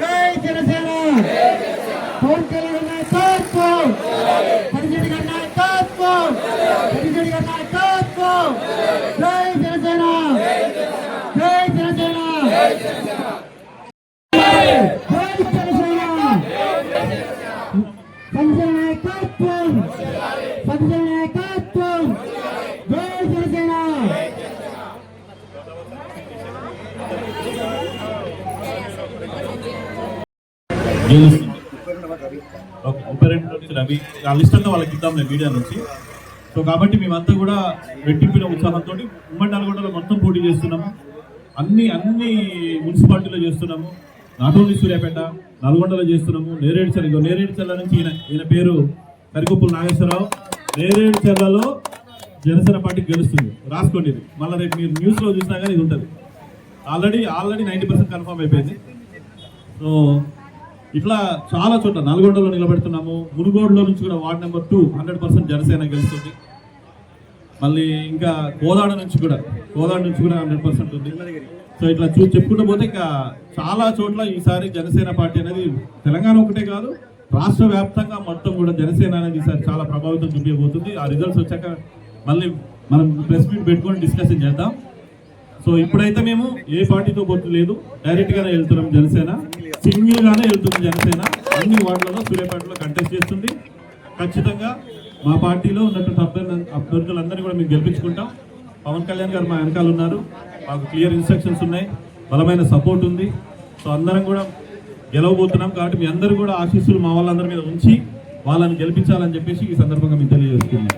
జై జనసేన! పవన్ జనసేన నాయకత్వం పరిజడి గారి నాయకత్వం పరిజడి గారి నాయకత్వం జై జనసేన జై జనసేన జై జనసేన సంజయ్ నాయకత్వం సంజయ్ నాయకత్వం జై జనసేన. నుంచి రవి వాళ్ళ ఇష్టంగా వాళ్ళకి ఇద్దాం నేను మీడియా నుంచి. సో కాబట్టి మేమంతా కూడా రెట్టింపిన ఉత్సాహంతో ఉమ్మడి నల్గొండలో మొత్తం పోటీ చేస్తున్నాము. అన్ని అన్ని మున్సిపాలిటీలో చేస్తున్నాము. నాట్ ఓన్లీ సూర్యాపేట నల్గొండలో చేస్తున్నాము. నేరేడు చెల్ల నేరేడు చెల్ల నుంచి ఈయన ఈయన పేరు కరికొప్పుల నాగేశ్వరరావు. నేరేడు చెల్లలో జనసేన పార్టీ గెలుస్తుంది. రాసుకోండి ఇది. మళ్ళీ రేపు మీరు న్యూస్లో చూసినా కానీ ఇది ఉంటుంది. Already already ninety percent confirm అయిపోయింది. సో ఇట్లా చాలా చోట్ల నల్గొండలో నిలబెడుతున్నాము. మునుగోడులో నుంచి కూడా ward number two hundred percent Janasena గెలుస్తుంది. మళ్ళీ ఇంకా కోదాడ నుంచి కూడా కోదాడ నుంచి కూడా హండ్రెడ్ పర్సెంట్ ఉంది. సో ఇట్లా చూ చెప్పుకుంటూ పోతే ఇంకా చాలా చోట్ల ఈసారి జనసేన పార్టీ అనేది తెలంగాణ ఒకటే కాదు రాష్ట్ర వ్యాప్తంగా మొత్తం కూడా జనసేన అనేది ఈసారి చాలా ప్రభావితం చూపించబోతుంది. ఆ రిజల్ట్స్ వచ్చాక మళ్ళీ మనం ప్రెస్ మీట్ పెట్టుకొని డిస్కషన్ చేద్దాం. సో ఇప్పుడైతే మేము ఏ పార్టీతో పొత్తు లేదు డైరెక్ట్గానే వెళ్తున్నాం జనసేన. సింగిల్గానే వెళ్తుంది జనసేన. అన్ని వార్డులలో సూర్యాపేటలో కంటెస్ట్ చేస్తుంది. ఖచ్చితంగా మా పార్టీలో ఉన్నటువంటి అభ్యర్థులు అభ్యర్థులందరినీ కూడా మేము గెలిపించుకుంటాం. పవన్ కళ్యాణ్ గారు మా వెనకాల ఉన్నారు. మాకు క్లియర్ ఇన్స్ట్రక్షన్స్ ఉన్నాయి. బలమైన సపోర్ట్ ఉంది. సో అందరం కూడా గెలవబోతున్నాం కాబట్టి మీ అందరూ కూడా ఆశీస్సులు మా వాళ్ళందరి మీద ఉంచి వాళ్ళని గెలిపించాలని చెప్పేసి ఈ సందర్భంగా మేము తెలియజేస్తున్నాం.